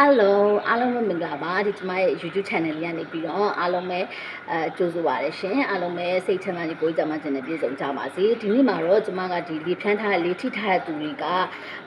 Hello အားလုံးပဲမင်္ဂလာပါဒီကျမရဲ့ YouTube channel လေးကနေပြီးတော့အားလုံးပဲအဲကြိုဆိုပါရရှင်အားလုံးပဲစိတ်ချမ်းသာကြကိုယ်ကြမ်းမှကျင်တဲ့ပြည့်စုံကြပါစေဒီနေ့မှာတော့ကျမကဒီလေဖြန်းထားတဲ့လေထိထားတဲ့သူတွေက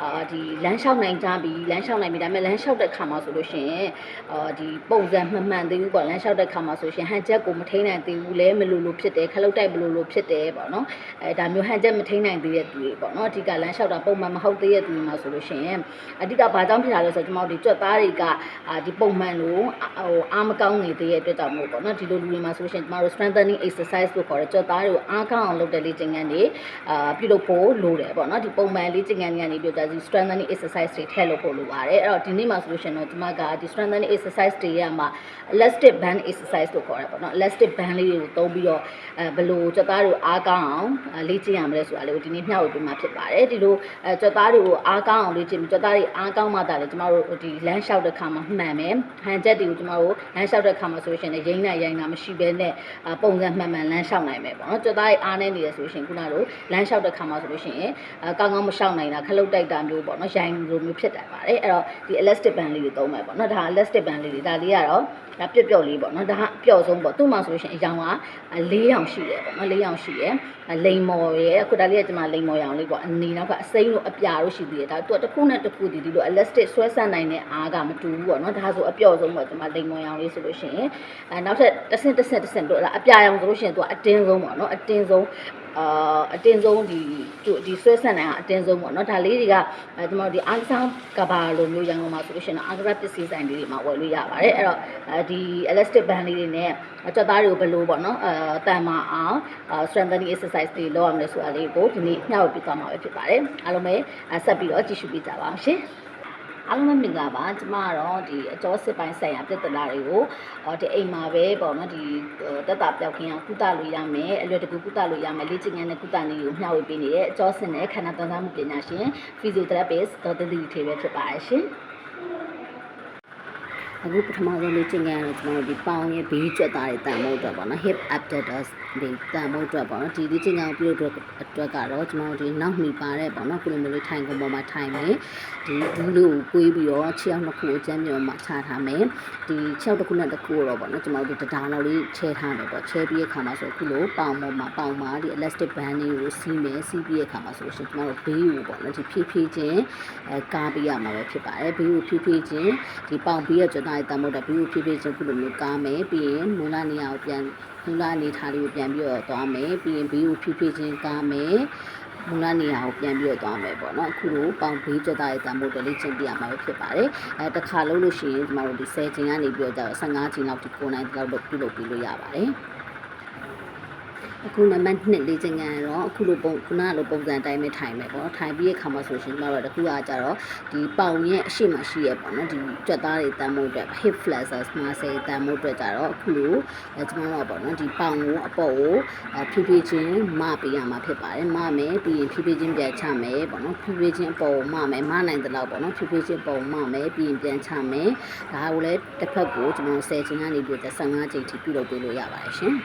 အာဒီလမ်းလျှောက်နိုင်ကြပြီလမ်းလျှောက်နိုင်ပြီဒါပေမဲ့လမ်းလျှောက်တဲ့ခါမှာဆိုလို့ရှိရင်အာဒီပုံစံမှန်မှန်သေးဘူးပေါ့လမ်းလျှောက်တဲ့ခါမှာဆိုရှင်ဟန်ချက်ကိုမထိနိုင်သေးဘူးလဲမလို့လို့ဖြစ်တယ်ခလုတ်တိုက်မလို့လို့ဖြစ်တယ်ပေါ့နော်အဲဒါမျိုးဟန်ချက်မထိနိုင်သေးတဲ့သူတွေပေါ့နော်အဓိကလမ်းလျှောက်တာပုံမှန်မဟုတ်သေးတဲ့သူတွေမှာဆိုလို့ရှိရင်အဓိကဘာကြောင့်ဖြစ်တာလဲဆိုတော့ကျမတို့ဒီကြွက်သားတွေကအာဒီပုံမှန်လို့ဟိုအားမကောင်းနေသေးတဲ့အတွက်ကြောင့်မို့ပေါ့နော်ဒီလိုလူတွေမှာဆိုလို့ရှိရင်ကျမတို့ strengthening exercise လို့ခေါ်တဲ့ကြွက်သားတွေကိုအားကောင်းအောင်လုပ်တဲ့လေ့ကျင့်ခန်းတွေအာပြုလုပ်ဖို့လိုတယ်ပေါ့နော်ဒီပုံမှန်လေ့ကျင့်ခန်းတွေကနေပြီးတော့ဒီ strengthening exercise တွေထည့်လို့ဖို့လိုပါတယ်အဲ့တော့ဒီနေ့မှာဆိုလို့ရှိရင်တော့ကျမကဒီ strengthening exercise တွေရမှာ elastic band exercise လို့ခေါ်တာပေါ့နော် elastic band လေးတွေကိုသုံးပြီးတော့အဲဘယ်လိုကြွက်သားတွေကိုအားကောင်းအောင်အဲလေ့ကျင့်ရမလဲဆိုတာလေးကိုဒီနေ့မျှဝေပေးမှာဖြစ်ပါတယ်ဒီလိုအဲကြွက်သားတွေကိုအားကောင်းအောင်လေ့ကျင့်ပြီးကြွက်သားတွေအားကောင်းမှသာလေကျမတို့ဒီလမ်းလျှောက်တဲ့ခါမှာမှန်မယ်ဟန်ချက်တွေကိုကျမတို့လမ်းလျှောက်တဲ့ခါမှာဆိုလို့ရှိရင်ရိမ့်နိုင်ရိုင်းတာမရှိဘဲနဲ့အာပုံစံမှန်မှန်လမ်းလျှောက်နိုင်မယ်ပေါ့နော်ကြွက်သားတွေအားနေနေတယ်ဆိုလို့ရှိရင်ခုနကလိုလမ်းလျှောက်တဲ့ခါမှာဆိုလို့ရှိရင်အဲကောင်းကောင်းမလျှောက်နိုင်တာခလုတ်တိုက်တာမျိုးပေါ့နော်ရိုင်းလိုမျိုးဖြစ်တတ်ပါတယ်အဲ့တော့ဒီ elastic band လေးတွေသုံးမယ်ပေါ့နော်ဒါ elastic band လေးတွေဒါလေးကတော့ ဒါပျော့ပျော့လေးပေါ့နော်ဒါကအပျော့ဆုံးပေါ့သူ့မှာဆိုလို့ရှိရင်အရောင်က၄ရောင်ရှိတယ်ပေါ့နော်၄ရောင်ရှိတယ်လိန်မော်ရဲ့အခုဒါလေးကကျွန်မလိန်မော်ရောင်လေးပေါ့အနေနောက်ကအစိမ်းတို့အပြာတို့ရှိသေးတယ်ဒါသူကတစ်ခုနဲ့တစ်ခုဒီဒီလို elastic ဆွဲဆန့်နိုင်တဲ့အားကမတူဘူးပေါ့နော်ဒါဆိုအပျော့ဆုံးပေါ့ကျွန်မလိန်မော်ရောင်လေးဆိုလို့ရှိရင်အဲနောက်ထပ် တစ်ဆင့်တစ်ဆင့်တစ်ဆင့်တို့အပြာရောင်ဆိုလို့ရှိရင်သူကအတင်းဆုံးပေါ့နော်အတင်းဆုံးအာအတင်းဆုံးဒီဒီဆွဲဆန့်နိုင်အောင်အတင်းဆုံးပေါ့နော်ဒါလေးတွေကအဲကျွန်တော်တို့ဒီအားဆောင်းကဘာလိုမျိုးရန်ကုန်မှာဆိုလို့ရှိရင်တော့အာဂရပစ္စည်းဆိုင်လေးတွေမှာဝယ်လို့ရပါတယ်အဲ့တော့အဲဒီ elastic band လေးတွေနဲ့ကြွက်သားတွေကိုဘယ်လိုပေါ့နော်အဲတန်မာအောင် strengthening exercise တွေလုပ်ရမလဲဆိုတာလေးကိုဒီနေ့မျှဝေပေးသွားမှာပဲဖြစ်ပါတယ်အားလုံးပဲဆက်ပြီးတော့ကြည့်ရှုပေးကြပါအောင်ရှင် အားလုံးပဲမင်္ဂလာပါကျမကတော့ဒီအကျော်စစ်ပိုင်းဆိုင်ရာပြဿနာတွေကိုဒီအိမ်မှာပဲပေါ့နော်ဒီတက်တာပြောက်ခင်းအောင်ကုသလို့ရမယ်အလွယ်တကူကုသလို့ရမယ်လေ့ကျင့်ခန်းနဲ့ကုသနည်းကိုမျှဝေပေးနေတဲ့အကျော်စစ်နဲ့ခန္ဓာသန်သားမှုပညာရှင် physiotherapist ဒေါက်တာတီထေပဲဖြစ်ပါတယ်ရှင်အခုပထမဆုံးလေ့ကျင့်ခန်းကတော့ကျွန်တော်တို့ဒီပေါင်ရဲ့ဘေးကျက်သားတွေတန်ဖို့အတွက်ပေါ့နော် hip abductors ဒီတန်ဖို့အတွက်ပေါ့နော်ဒီလေ့ကျင့်ခန်းကိုပြုလုပ်အတွက်ကတော့ကျွန်တော်တို့ဒီနောက်မှီပါတဲ့ပေါ့နော်ခုလိုမျိုးလေးထိုင်ကုန်ပေါ်မှာထိုင်မယ်ဒီဘူးလေးကိုကွေးပြီးတော့ခြေအောင်နှစ်ခုကိုကျမ်းမြော်မှာချထားမယ်ဒီခြေောက်တစ်ခုနဲ့တစ်ခုတော့ပေါ့နော်ကျွန်တော်တို့တဒါလောက်လေးချဲထားမယ်ပေါ့ချဲပြီးတဲ့ခါမှာဆိုခုလိုပေါင်ပေါ်မှာပေါင်မှာဒီ elastic band လေးကိုစီးမယ်စီးပြီးတဲ့ခါမှာဆိုရှင်ကျွန်တော်တို့ဘေးကိုပေါ့နော်ဒီဖြည်းဖြည်းချင်းအဲကားပေးရမှာပဲဖြစ်ပါတယ်ဘေးကိုဖြည်းဖြည်းချင်းဒီပေါင်ပြီးရကျွန်တော်တန်ဖို့တော့ဘေးကိုဖြည်းဖြည်းချင်းခုလိုမျိုးကားမယ်ပြီးရင်မူလနေရာကိုပြန်မူလအနေထားလေးကိုပြန်ပြီးတော့သွားမယ်ပြီးရင်ဘေးကိုဖြည်းဖြည်းချင်းကားမယ်မူလနေရာကိုပြန်ပြီးတော့သွားမယ်ပေါ့နော်အခုလိုပေါင်ဘေးကြက်သားရဲ့တန်ဖို့တလေးချင်းပြရမှာပဲဖြစ်ပါတယ်အဲတစ်ခါလုံးလို့ရှိရင်ကျွန်တော်တို့ဒီ10ချိန်ကနေပြီးတော့15ချိန်လောက်ဒီကိုနိုင်လောက်တော့ပြုလုပ်ပြီးလို့ရပါတယ် အခုနံပါတ်2လေးချင်းကတော့အခုလိုပုံခုနလိုပုံစံအတိုင်းပဲထိုင်မယ်ပေါ့ထိုင်ပြီးရခါမှဆိုရှင်ကျွန်တော်တို့တခုကကြတော့ဒီပေါင်ရဲ့အရှိမရှိရပေါ့နော်ဒီကြွက်သားတွေတန်ဖို့အတွက် hip flexors muscle တန်ဖို့အတွက်ကြတော့အခုလိုအဲကျွန်တော်တို့ပေါ့နော်ဒီပေါင်ကိုအပေါ်ကိုဖြည်းဖြည်းချင်းမပေးရမှာဖြစ်ပါတယ်မမယ်ပြီးရင်ဖြည်းဖြည်းချင်းပြန်ချမယ်ပေါ့နော်ဖြည်းဖြည်းချင်းအပေါ်ကိုမမယ်မနိုင်တဲ့လောက်ပေါ့နော်ဖြည်းဖြည်းချင်းပုံမမယ်ပြီးရင်ပြန်ချမယ်ဒါကိုလည်းတစ်ဖက်ကိုကျွန်တော်10ချိန်ကနေပြီးတော့15ချိန်ထိပြုလုပ်ပေးလို့ရပါတယ်ရှင်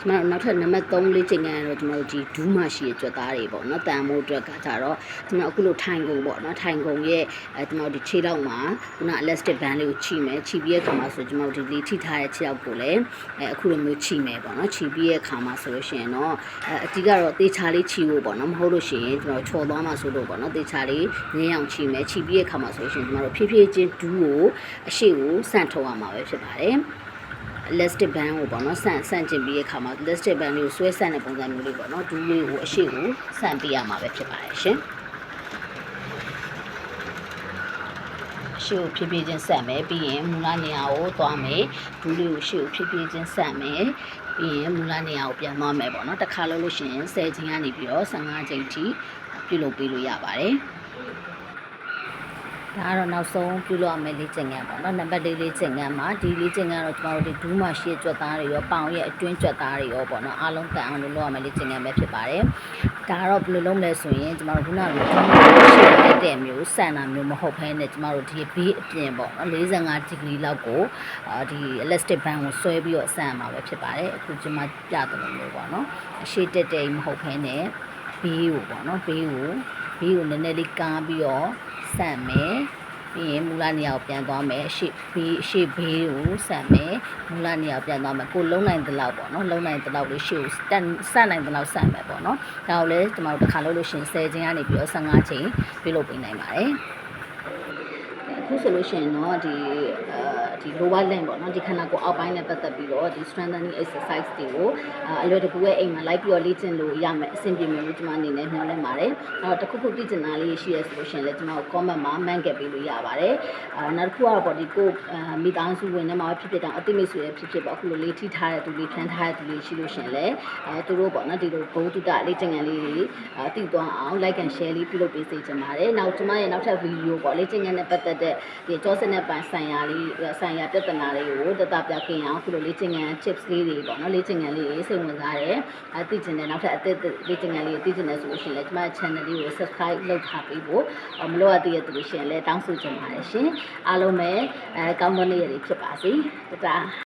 ကျွန်တော်နောက်ထပ်နံပါတ်3လေးချိန်ကန်ကတော့ကျွန်တော်တို့ဒီဒူးမရှိရဲ့ကြွက်သားတွေပေါ့နော်တန်မိုးအတွက်ကကြတော့ကျွန်တော်အခုလိုထိုင်ကုန်ပေါ့နော်ထိုင်ကုန်ရဲ့အဲကျွန်တော်ဒီခြေထောက်မှာခုန elastic band လေးကိုခြိမယ်ခြိပြီးရဲ့ခါမှာဆိုကျွန်တော်ဒီလေးထိထားတဲ့ခြေထောက်ကိုလည်းအဲအခုလိုမျိုးခြိမယ်ပေါ့နော်ခြိပြီးရဲ့ခါမှာဆိုလို့ရှိရင်တော့အဲအတိကတော့တေချာလေးခြိဖို့ပေါ့နော်မဟုတ်လို့ရှိရင်ကျွန်တော်ချော်သွားမှာဆိုလို့ပေါ့နော်တေချာလေးငင်းအောင်ခြိမယ်ခြိပြီးရဲ့ခါမှာဆိုလို့ရှိရင်ကျွန်တော်တို့ဖြည်းဖြည်းချင်းဒူးကိုအရှိကိုစန့်ထုတ်ရမှာပဲဖြစ်ပါတယ် elastic band ကိုပေါ့နော်ဆန့်ဆန့်ကျင်ပြီးတဲ့အခါမှာ elastic band လေးကိုဆွဲဆန့်တဲ့ပုံစံမျိုးလေးပေါ့နော်ဒူးလေးကိုအရှိကိုဆန့်ပေးရမှာပဲဖြစ်ပါတယ်ရှင်ရှေ့ကိုဖြည်းဖြည်းချင်းဆက်မယ်ပြီးရင်မူလနေရာကိုသွားမယ်ဒူးလေးကိုရှေ့ကိုဖြည်းဖြည်းချင်းဆက်မယ်ပြီးရင်မူလနေရာကိုပြန်သွားမယ်ပေါ့နော်တစ်ခါလို့လို့ရှိရင်10ချိန်ကနေပြီးတော့15ချိန်ထိပြုလုပ်ပေးလို့ရပါတယ် ဒါကတော့နောက်ဆုံးပြုလုပ်ရမယ့်လေ့ကျင့်ခန်းပေါ့နော်နံပါတ်၄လေ့ကျင့်ခန်းမှာဒီလေ့ကျင့်ခန်းကတော့ကျွန်တော်တို့ဒီဒူးမှာရှေ့ကြွက်သားတွေရောပေါင်ရဲ့အတွင်းကြွက်သားတွေရောပေါ့နော်အားလုံးတန်အောင်လို့လုပ်ရမယ့်လေ့ကျင့်ခန်းပဲဖြစ်ပါတယ်ဒါကတော့ဘယ်လိုလုပ်မလဲဆိုရင်ကျွန်တော်တို့ခုနကလိုရှေ့လိုက်တဲ့မျိုးဆန်တာမျိုးမဟုတ်ဘဲနဲ့ကျွန်တော်တို့ဒီဘေးအပြင်ပေါ့နော်45ဒီဂရီလောက်ကိုအာဒီ elastic band ကိုဆွဲပြီးတော့ဆန်ရမှာပဲဖြစ်ပါတယ်အခုကျွန်မပြတယ်လို့မျိုးပေါ့နော်အရှိတက်တဲ့မဟုတ်ဘဲနဲ့ဘေးကိုပေါ့နော်ဘေးကိုဘေးကိုနည်းနည်းလေးကားပြီးတော့ ဆန့်မယ်ပြီးရင်မူလနေရာကိုပြန်သွားမယ်ရှေ့ဘေးရှေ့ဘေးကိုဆန်မယ်မူလနေရာကိုပြန်သွားမယ်ကိုလုံးနိုင်တဲ့လောက်ပေါ့နော်လုံးနိုင်တဲ့လောက်လေးရှေ့ကိုတန်ဆန်နိုင်တဲ့လောက်ဆန်မယ်ပေါ့နော်ဒါကိုလည်းကျွန်တော်တို့တစ်ခါလုပ်လို့ရှိရင်10ချိန်ကနေပြီးတော့15ချိန်ပြုလုပ်ပေးနိုင်ပါတယ်အခုဆိုလို့ရှိရင်တော့ဒီအဲ ဒီ lower limb ပေါ့နော်ဒီခန္ဓာကိုယ်အောက်ပိုင်းနဲ့ပတ်သက်ပြီးတော့ဒီ strengthening exercise တွေကိုအာအလွယ်တကူရဲ့အိမ်မှာလိုက်ပြီးတော့လေ့ကျင့်လို့ရမယ်အဆင်ပြေမယ်လို့ကျွန်မအနေနဲ့မျှော်လင့်ပါတယ်။အဲ့တော့တစ်ခုခုပြကျင်တာလေးရှိရဆိုလို့ရှိရင်လည်းကျွန်တော် comment မှာ man ခဲ့ပေးလို့ရပါတယ်။အာနောက်တစ်ခုကတော့ပေါ့ဒီကိုအာမိသားစုဝင်ထဲမှာဖြစ်ဖြစ်တောင်အတိမိတ်ဆွေဖြစ်ဖြစ်ပေါ့အခုလိုလေးထိထားတဲ့သူလေးဖြန်းထားတဲ့သူလေးရှိလို့ရှိရင်လည်းအဲသူတို့ပေါ့နော်ဒီလိုဘုံတုတလေ့ကျင့်ခန်းလေးတွေအာတည်သွားအောင် like and share လေးပြုလုပ်ပေးစေချင်ပါတယ်။နောက်ကျွန်မရဲ့နောက်ထပ် video ပေါ့လေ့ကျင့်ခန်းနဲ့ပတ်သက်တဲ့ဒီကြောစနဲ့ပိုင်းဆိုင်ရာလေးဆိုင်ရာပြဿနာတွေကိုတတပြကင်အောင်အခုလိုလေ့ကျင့်ခန်း tips လေးတွေပေါ့နော်လေ့ကျင့်ခန်းလေးတွေစိတ်ဝင်စားတယ်။အဲသိကျင်တယ်နောက်ထပ်အသစ်လေ့ကျင့်ခန်းလေးတွေသိကျင်တယ်ဆိုလို့ရှိရင်လည်းကျွန်မ channel လေးကို subscribe လုပ်ထားပေးဖို့မလို့အပ်သေးတဲ့သူတွေရှိရင်လည်းတောင်းဆိုချင်ပါတယ်ရှင်။အားလုံးပဲအဲကောင်းသောနေ့ရက်တွေဖြစ်ပါစေ။တတား